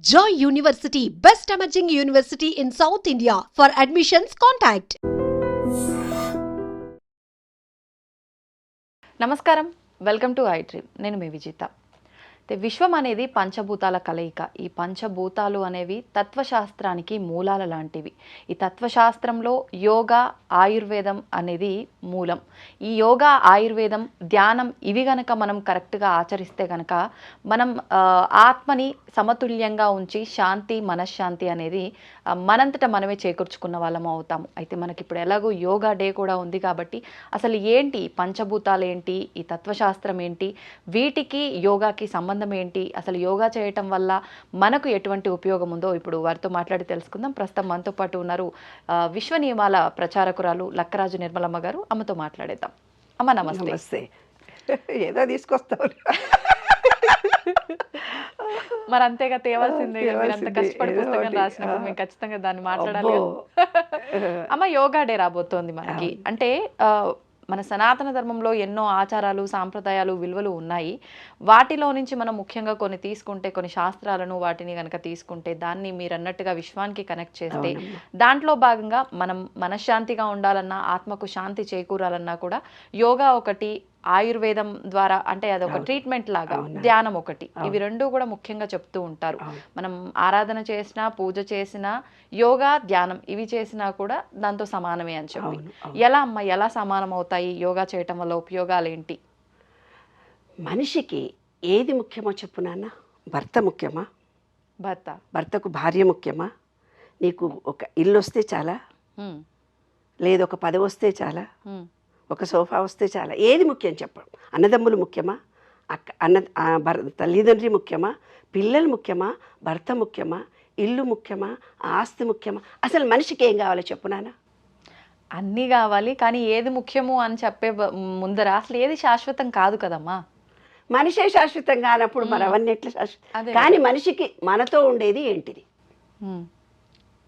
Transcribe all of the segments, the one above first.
Joy University, best emerging university in South India. For admissions, contact నమస్కారం welcome to I dream నేను మీ విజిత అయితే విశ్వం అనేది పంచభూతాల కలయిక. ఈ పంచభూతాలు అనేవి తత్వశాస్త్రానికి మూలాల లాంటివి. ఈ తత్వశాస్త్రంలో యోగా ఆయుర్వేదం అనేది మూలం. ఈ యోగా ఆయుర్వేదం ధ్యానం ఇవి గనక మనం కరెక్ట్గా ఆచరిస్తే గనక మనం ఆత్మని సమతుల్యంగా ఉంచి శాంతి మనశ్శాంతి అనేది మనంతట మనమే చేకూర్చుకున్న వాళ్ళం అవుతాము. అయితే మనకి ఇప్పుడు ఎలాగో యోగా డే కూడా ఉంది కాబట్టి అసలు ఏంటి పంచభూతాలు ఏంటి ఈ తత్వశాస్త్రం ఏంటి వీటికి యోగాకి సంబంధం ఏంటి? అసలు యోగా చేయటం వల్ల మనకు ఎటువంటి ఉపయోగం ఉందో ఇప్పుడు వారితో మాట్లాడి తెలుసుకుందాం. ప్రస్తుతం మనతో పాటు ఉన్నారు విశ్వ నియమాల ప్రచారకురాలు లక్కరాజు నిర్మలమ్మ గారు. అమ్మతో మాట్లాడేద్దాం. అమ్మ నమస్తే. నమస్తే. ఏదో తీసుకొస్తావు. మరి అంతేగా తేవాల్సిందే అంత. కష్టపడి పుస్తకం. రాసినప్పుడు. మేము ఖచ్చితంగా దాన్ని మాట్లాడాలి. అమ్మ. యోగా డే రాబోతోంది మనకి. అంటే మన సనాతన ధర్మంలో ఎన్నో ఆచారాలు సాంప్రదాయాలు విలువలు ఉన్నాయి వాటిలో నుంచి మనం ముఖ్యంగా కొన్ని తీసుకుంటే కొన్ని శాస్త్రాలను వాటిని కనుక తీసుకుంటే దాన్ని మీరు అన్నట్టుగా విశ్వానికి కనెక్ట్ చేస్తే. దాంట్లో భాగంగా మనం మనశ్శాంతిగా ఉండాలన్నా ఆత్మకు శాంతి చేకూరాలన్నా కూడా యోగా ఒకటి ఆయుర్వేదం ద్వారా అంటే అదొక. ట్రీట్మెంట్ లాగా. ధ్యానం ఒకటి. ఇవి రెండు కూడా ముఖ్యంగా చెప్తూ ఉంటారు. మనం ఆరాధన చేసినా పూజ చేసినా యోగా ధ్యానం ఇవి చేసినా కూడా దాంతో సమానమే అని చెప్పి. ఎలా అమ్మ ఎలా సమానం అవుతాయి యోగా చేయటం వల్ల ఉపయోగాలు ఏంటి మనిషికి ఏది ముఖ్యమో చెప్పు నాన్న. భర్త ముఖ్యమా? భర్త. భర్తకు భార్య ముఖ్యమా? నీకు ఒక ఇల్లు వస్తే చాలా. లేదు ఒక పదవి వస్తే చాలా. ఒక సోఫా వస్తే చాలా. ఏది ముఖ్యం చెప్పడం అన్నదమ్ములు ముఖ్యమా? అక్క అన్న తల్లిదండ్రి ముఖ్యమా? పిల్లలు ముఖ్యమా? భర్త ముఖ్యమా? ఇల్లు ముఖ్యమా? ఆస్తి ముఖ్యమా? అసలు మనిషికి ఏం కావాలో చెప్పు నాన్న. అన్నీ కావాలి కానీ ఏది ముఖ్యము అని చెప్పే ముందర అసలు ఏది శాశ్వతం కాదు కదమ్మా. మనిషే శాశ్వతం కానప్పుడు మరి అవన్నీ ఎట్లా శాశ్వతం? కానీ మనిషికి మనతో ఉండేది ఏంటిది?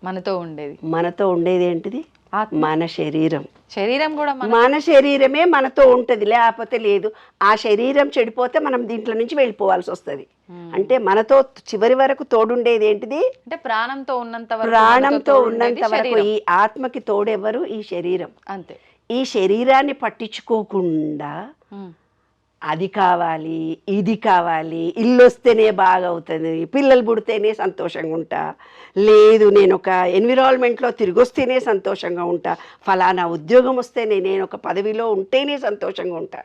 మనతో ఉండేది. మనతో ఉండేది ఏంటిది? మన శరీరం. శరీరం కూడా మన శరీరమే మనతో ఉంటుంది లేకపోతే లేదు. ఆ శరీరం చెడిపోతే మనం దీంట్లో నుంచి వెళ్ళిపోవాల్సి వస్తుంది. అంటే మనతో చివరి వరకు తోడుండేది ఏంటిది? అంటే ప్రాణంతో ఉన్నంత వరకు ప్రాణంతో ఉన్నంత వరకు. ఈ ఆత్మకి తోడెవరు? ఈ శరీరం. అంతే. ఈ శరీరాన్ని పట్టించుకోకుండా అది కావాలి ఇది కావాలి ఇల్లు వస్తేనే బాగా అవుతుంది పిల్లలు పుడితేనే సంతోషంగా ఉంటా లేదు నేను ఒక ఎన్విరాన్మెంట్లో తిరిగి వస్తేనే సంతోషంగా ఉంటా ఫలానా ఉద్యోగం వస్తేనే నేను ఒక పదవిలో ఉంటేనే సంతోషంగా ఉంటా.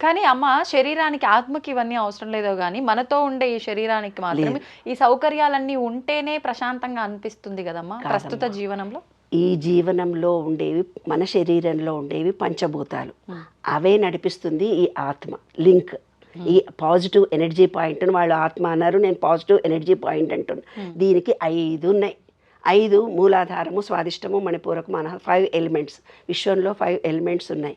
కానీ అమ్మ శరీరానికి ఆత్మకి ఇవన్నీ అవసరం లేదో కానీ మనతో ఉండే ఈ శరీరానికి మాత్రమే ఈ సౌకర్యాలన్నీ ఉంటేనే ప్రశాంతంగా అనిపిస్తుంది కదమ్మా కాదమ్మా. ప్రస్తుత జీవనంలో? ఈ జీవనంలో ఉండేవి మన శరీరంలో ఉండేవి పంచభూతాలు. అవే నడిపిస్తుంది ఈ ఆత్మ లింక్. ఈ పాజిటివ్ ఎనర్జీ పాయింట్ అని వాళ్ళు ఆత్మ అన్నారు నేను పాజిటివ్ ఎనర్జీ పాయింట్ అంటున్నాను దీనికి ఐదు ఉన్నాయి. ఐదు మూలాధారము స్వాదిష్టము మణిపూరకం మన ఫైవ్ ఎలిమెంట్స్ విశ్వంలో ఫైవ్ ఎలిమెంట్స్ ఉన్నాయి.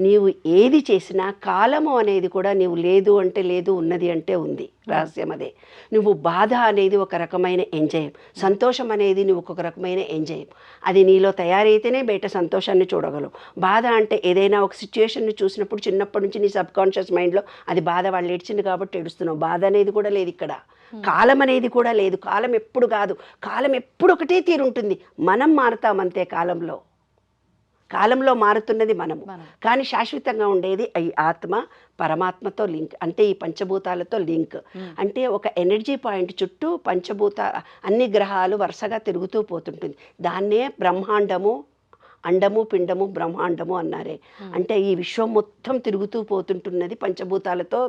నీవు ఏది చేసినా కాలము అనేది కూడా నీవు లేదు అంటే లేదు ఉన్నది అంటే ఉంది. రహస్యం అదే. నువ్వు బాధ అనేది ఒక రకమైన ఎంజాయం. సంతోషం అనేది నువ్వు ఒక రకమైన ఎంజాయం. అది నీలో తయారైతేనే బయట సంతోషాన్ని చూడగలవు. బాధ అంటే ఏదైనా ఒక సిచ్యుయేషన్ని చూసినప్పుడు చిన్నప్పటి నుంచి నీ సబ్ కాన్షియస్ మైండ్లో అది బాధ వాళ్ళు ఏడ్చింది కాబట్టి ఏడుస్తున్నావు. బాధ అనేది కూడా లేదు ఇక్కడ. కాలం అనేది కూడా లేదు. కాలం ఎప్పుడు కాదు. కాలం ఎప్పుడు ఒకటే తీరుంటుంది. మనం మారుతాం అంతే కాలంలో. కాలంలో మారుతున్నది మనము. మనం. కానీ శాశ్వతంగా ఉండేది ఈ ఆత్మ పరమాత్మతో లింక్ అంటే ఈ పంచభూతాలతో లింక్. అంటే ఒక ఎనర్జీ పాయింట్ చుట్టూ పంచభూత అన్ని గ్రహాలు వరుసగా తిరుగుతూ పోతుంటుంది. దాన్నే బ్రహ్మాండము అండము పిండము బ్రహ్మాండము అన్నారే. అంటే ఈ విశ్వం మొత్తం తిరుగుతూ పోతుంటున్నది పంచభూతాలతో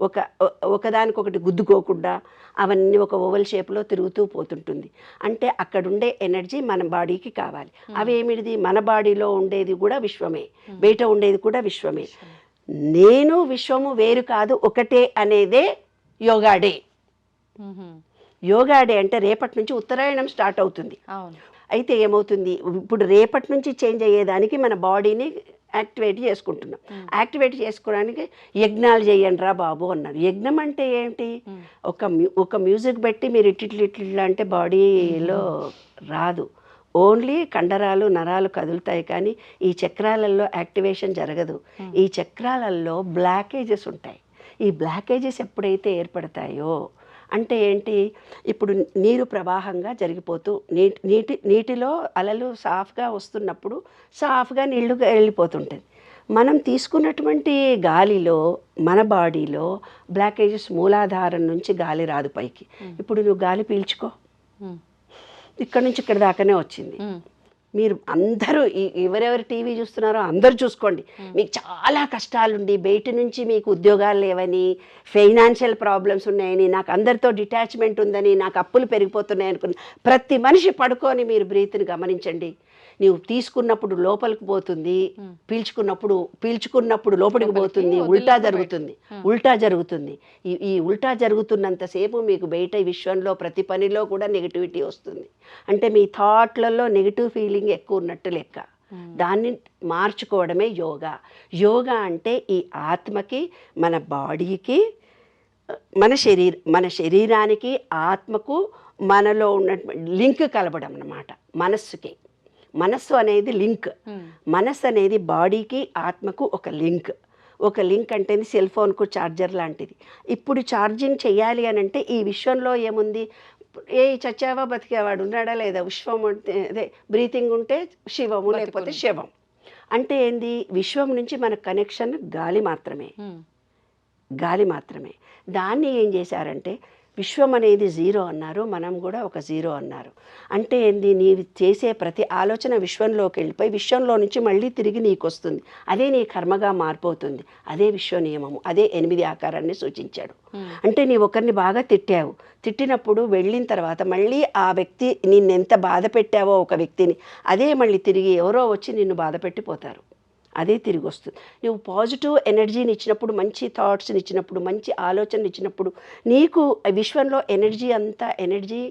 ఒక ఒకదానికొకటి గుద్దుకోకుండా అవన్నీ ఒక ఓవల్ షేప్లో తిరుగుతూ పోతుంటుంది. అంటే అక్కడుండే ఎనర్జీ మన బాడీకి కావాలి. అవేమిటిది? మన బాడీలో ఉండేది కూడా విశ్వమే. బయట ఉండేది కూడా విశ్వమే. నేను విశ్వము వేరు కాదు ఒకటే అనేదే యోగా డే. యోగా డే అంటే రేపటి నుంచి ఉత్తరాయణం స్టార్ట్ అవుతుంది. అయితే ఏమవుతుంది? ఇప్పుడు రేపటి నుంచి చేంజ్ అయ్యేదానికి మన బాడీని యాక్టివేట్ చేసుకుంటున్నాం. యాక్టివేట్ చేసుకోవడానికి యజ్ఞాలు చేయండి రా బాబు అన్నారు యజ్ఞం అంటే ఏంటి. ఒక ఒక మ్యూజిక్ పెట్టి మీరు ఇట్టిట్లు ఇట్లా అంటే బాడీలో రాదు. ఓన్లీ కండరాలు నరాలు కదులుతాయి కానీ ఈ చక్రాలలో యాక్టివేషన్ జరగదు. ఈ చక్రాలలో బ్లాకేజెస్ ఉంటాయి. ఈ బ్లాకేజెస్ ఎప్పుడైతే ఏర్పడతాయో అంటే ఏంటి? ఇప్పుడు నీరు ప్రవాహంగా జరిగిపోతూ నీటి నీటి నీటిలో అలలు సాఫ్గా వస్తున్నప్పుడు సాఫ్గా నీళ్ళు వెళ్ళిపోతుంటుంది మనం తీసుకున్నటువంటి గాలిలో మన బాడీలో బ్లాకేజెస్ మూలాధారం నుంచి గాలి రాదు పైకి. ఇప్పుడు నువ్వు గాలి పీల్చుకో. ఇక్కడ నుంచి ఇక్కడ దాకానే వచ్చింది. మీరు అందరూ ఎవరెవరు టీవీ చూస్తున్నారో అందరూ చూసుకోండి. మీకు చాలా కష్టాలుండి బయట నుంచి మీకు ఉద్యోగాలు లేవని ఫైనాన్షియల్ ప్రాబ్లమ్స్ ఉన్నాయని నాకు అందరితో డిటాచ్మెంట్ ఉందని నాకు అప్పులు పెరిగిపోతున్నాయి అనుకున్న ప్రతి మనిషి పడుకొని మీరు బ్రీత్ని గమనించండి. నీవు తీసుకున్నప్పుడు లోపలికి పోతుంది పీల్చుకున్నప్పుడు పీల్చుకున్నప్పుడు లోపలికి పోతుంది ఉల్టా. జరుగుతుంది ఉల్టా జరుగుతుంది. ఈ ఈ ఉల్టా జరుగుతున్నంతసేపు మీకు బయట విశ్వంలో ప్రతి పనిలో కూడా నెగిటివిటీ వస్తుంది. అంటే మీ థాట్లలో నెగిటివ్ ఫీలింగ్ ఎక్కువ ఉన్నట్టు లెక్క. దాన్ని మార్చుకోవడమే యోగా. యోగా అంటే ఈ ఆత్మకి మన బాడీకి మన శరీర మన శరీరానికి ఆత్మకు మనలో ఉన్న లింక్ కలపడం అన్నమాట మనస్సుకి. మనస్సు అనేది లింక్. మనస్సు అనేది బాడీకి ఆత్మకు ఒక లింక్. ఒక లింక్ అంటే సెల్ ఫోన్కు ఛార్జర్ లాంటిది. ఇప్పుడు ఛార్జింగ్ చేయాలి అని అంటే ఈ విశ్వంలో ఏముంది? ఏ చచ్చావా బతికేవాడు ఉన్నాడా లేదా? విశ్వం అంటే అదే బ్రీతింగ్ ఉంటే శివము లేకపోతే. శవం. అంటే ఏంది? విశ్వం నుంచి మన కనెక్షన్ గాలి మాత్రమే. గాలి మాత్రమే. దాన్ని ఏం చేశారంటే విశ్వం అనేది జీరో అన్నారు మనం కూడా ఒక జీరో అన్నారు. అంటే ఏంది? నీవు చేసే ప్రతి ఆలోచన విశ్వంలోకి వెళ్ళిపోయి విశ్వంలో నుంచి మళ్ళీ తిరిగి నీకు వస్తుంది అదే నీ కర్మగా మారిపోతుంది. అదే విశ్వ నియమము. అదే ఎనిమిది ఆకారాన్ని సూచించాడు. అంటే నీ ఒకరిని బాగా తిట్టావు. తిట్టినప్పుడు వెళ్ళిన తర్వాత మళ్ళీ ఆ వ్యక్తి నిన్నెంత బాధ పెట్టావో ఒక వ్యక్తిని అదే మళ్ళీ తిరిగి ఎవరో వచ్చి నిన్ను బాధ పెట్టిపోతారు. అదే తిరిగి వస్తుంది. నువ్వు పాజిటివ్ ఎనర్జీని ఇచ్చినప్పుడు మంచి థాట్స్ని ఇచ్చినప్పుడు మంచి ఆలోచనలు ఇచ్చినప్పుడు నీకు విశ్వంలో ఎనర్జీ అంతా ఎనర్జీ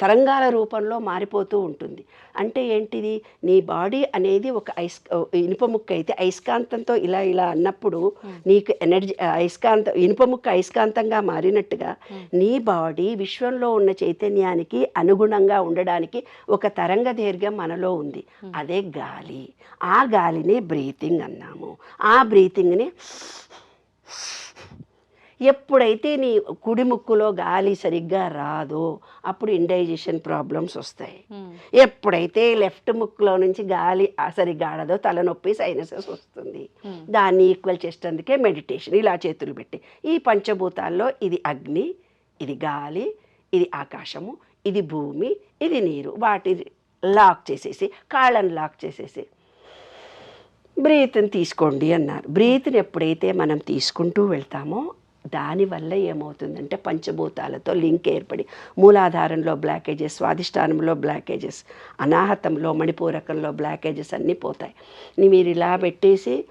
తరంగాల రూపంలో మారిపోతూ ఉంటుంది. అంటే ఏంటిది? నీ బాడీ అనేది ఒక ఐస్ ఇనుప ముక్క అయితే అయస్కాంతంతో ఇలా ఇలా అన్నప్పుడు నీకు ఎనర్జీ అయస్కాంత ఇనుప ముక్క అయస్కాంతంగా మారినట్టుగా నీ బాడీ విశ్వంలో ఉన్న చైతన్యానికి అనుగుణంగా ఉండడానికి ఒక తరంగ దీర్ఘం మనలో ఉంది. అదే గాలి. ఆ గాలిని బ్రీతింగ్ అన్నాము. ఆ బ్రీతింగ్ని ఎప్పుడైతే నీ కుడి ముక్కులో గాలి సరిగ్గా రాదో అప్పుడు ఇండైజెషన్ ప్రాబ్లమ్స్ వస్తాయి. ఉమ్, ఎప్పుడైతే లెఫ్ట్ ముక్కులో నుంచి గాలి సరిగ్గా ఆడదో తలనొప్పి సైనసెస్ వస్తుంది. Hmm. దాన్ని ఈక్వల్ చేసేందుకే మెడిటేషన్ ఇలా చేతులు పెట్టి. ఈ పంచభూతాల్లో ఇది అగ్ని ఇది గాలి ఇది ఆకాశము ఇది భూమి ఇది నీరు. వాటి లాక్ చేసేసి కాళ్ళని లాక్ చేసేసి బ్రీత్ని తీసుకోండి అన్నారు. బ్రీత్ని ఎప్పుడైతే మనం తీసుకుంటూ వెళ్తామో దానివల్ల ఏమవుతుందంటే పంచభూతాలతో లింక్ ఏర్పడి మూలాధారంలో బ్లాకేజెస్ స్వాధిష్టానంలో బ్లాకేజెస్ అనాహతంలో మణిపూరకంలో బ్లాకేజెస్ అన్నీ పోతాయి. మీరు ఇలా పెట్టేసి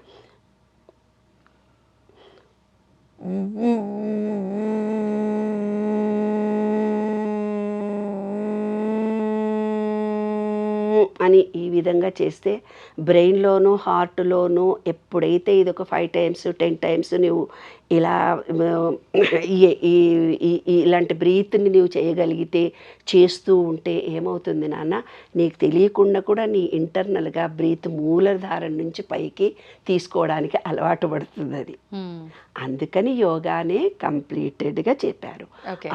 అని ఈ విధంగా చేస్తే బ్రెయిన్లోను హార్ట్లోను ఎప్పుడైతే ఇది ఒక ఫైవ్ టైమ్స్ టెన్ టైమ్స్ నువ్వు ఇలా ఇలాంటి బ్రీత్ని నువ్వు చేయగలిగితే చేస్తూ ఉంటే ఏమవుతుంది నాన్న? నీకు తెలియకుండా కూడా నీ ఇంటర్నల్గా బ్రీత్ మూలధారం నుంచి పైకి తీసుకోవడానికి అలవాటు పడుతుంది అది. అందుకని యోగానే కంప్లీటెడ్గా చెప్పారు.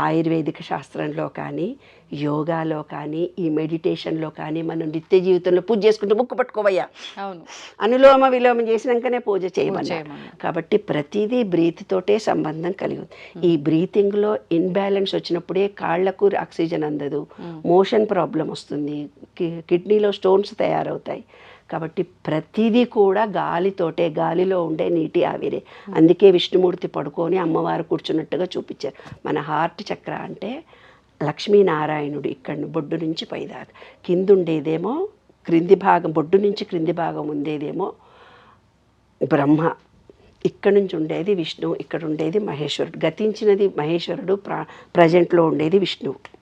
ఆయుర్వేదిక శాస్త్రంలో కానీ యోగాలో కానీ ఈ మెడిటేషన్లో కానీ మనం నిత్య జీవితంలో పూజ చేసుకుంటూ ముక్కు పట్టుకోవయ్యా. అవును. అనులోమ విలోమ చేసినాకనే పూజ చేయమన్నారు. కాబట్టి ప్రతిదీ బ్రీత్ తోటే సంబంధం కలిగి ఉంది ఈ బ్రీతింగ్లో ఇన్బ్యాలెన్స్ వచ్చినప్పుడే కాళ్ళకు ఆక్సిజన్ అందదు. మోషన్ ప్రాబ్లం వస్తుంది. కిడ్నీలో స్టోన్స్ తయారవుతాయి. కాబట్టి ప్రతిదీ కూడా గాలితోటే గాలిలో ఉండే నీటి ఆవిరే. అందుకే విష్ణుమూర్తి పడుకొని అమ్మవారు కూర్చున్నట్టుగా చూపించారు. మన హార్ట్ చక్ర అంటే లక్ష్మీనారాయణుడు ఇక్కడ బొడ్డు నుంచి పైదాకా. కిందుండేదేమో క్రింది భాగం బొడ్డు నుంచి క్రింది భాగం ఉండేదేమో బ్రహ్మ. ఇక్కడ నుంచి ఉండేది విష్ణువు ఇక్కడ ఉండేది మహేశ్వరుడు. గతించినది మహేశ్వరుడు ప్ర ప్రజెంట్లో ఉండేది విష్ణువు.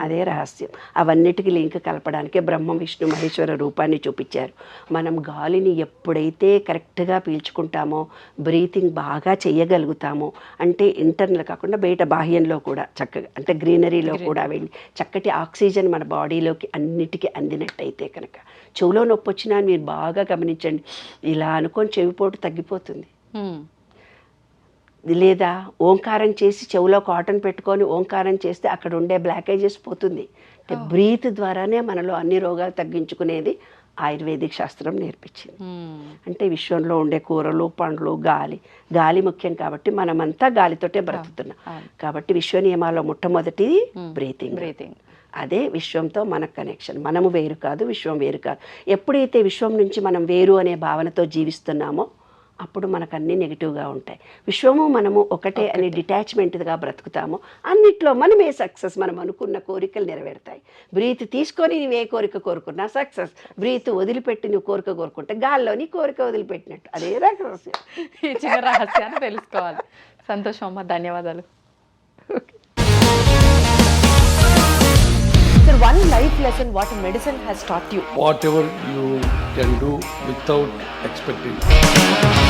అదే రహస్యం. అవన్నిటికీ లింక్ కలపడానికే బ్రహ్మ విష్ణు మహేశ్వర రూపాన్ని చూపించారు. మనం గాలిని ఎప్పుడైతే కరెక్ట్గా పీల్చుకుంటామో బ్రీతింగ్ బాగా చేయగలుగుతామో అంటే ఇంటర్నల్ కాకుండా బయట బాహ్యంలో కూడా చక్కగా అంటే గ్రీనరీలో కూడా వెళ్ళి చక్కటి ఆక్సిజన్ మన బాడీలోకి అన్నిటికీ అందినట్టయితే కనుక. చెవులో నొప్పి వచ్చినా మీరు బాగా గమనించండి. ఇలా అనుకొని చెవిపోటు తగ్గిపోతుంది. లేదా ఓంకారం చేసి చెవులో కాటన్ పెట్టుకొని ఓంకారం చేస్తే అక్కడ ఉండే బ్లాకేజెస్ పోతుంది. అంటే బ్రీత్ ద్వారానే మనలో అన్ని రోగాలు తగ్గించుకునేది ఆయుర్వేదిక్ శాస్త్రం నేర్పించింది. అంటే విశ్వంలో ఉండే కూరలు పండ్లు గాలి. గాలి ముఖ్యం కాబట్టి మనమంతా గాలితోటే బ్రతుకుతున్నాం. కాబట్టి విశ్వ నియమాల్లో మొట్టమొదటిది బ్రీతింగ్. బ్రీతింగ్. అదే విశ్వంతో మన కనెక్షన్. మనము వేరు కాదు విశ్వం వేరు కాదు. ఎప్పుడైతే విశ్వం నుంచి మనం వేరు అనే భావనతో జీవిస్తున్నామో అప్పుడు మనకు అన్నీ నెగిటివ్గా ఉంటాయి. విశ్వము మనము ఒకటే అని డిటాచ్మెంట్గా బ్రతుకుతాము. అన్నిట్లో మనమే సక్సెస్ మనం అనుకున్న కోరికలు నెరవేరుతాయి. బ్రీత్ తీసుకొని నువ్వు ఏ కోరిక కోరుకున్నా సక్సెస్. బ్రీత్ వదిలిపెట్టి నువ్వు కోరిక కోరుకుంటే గాల్లో నీ కోరిక వదిలిపెట్టినట్టు. అదే రహస్యం. ఈ చిన్న రహస్యాన్ని తెలుసుకోవాలి. సంతోషం అమ్మ ధన్యవాదాలు. Sir, one life lesson what medicine has taught you. whatever you can do without expecting.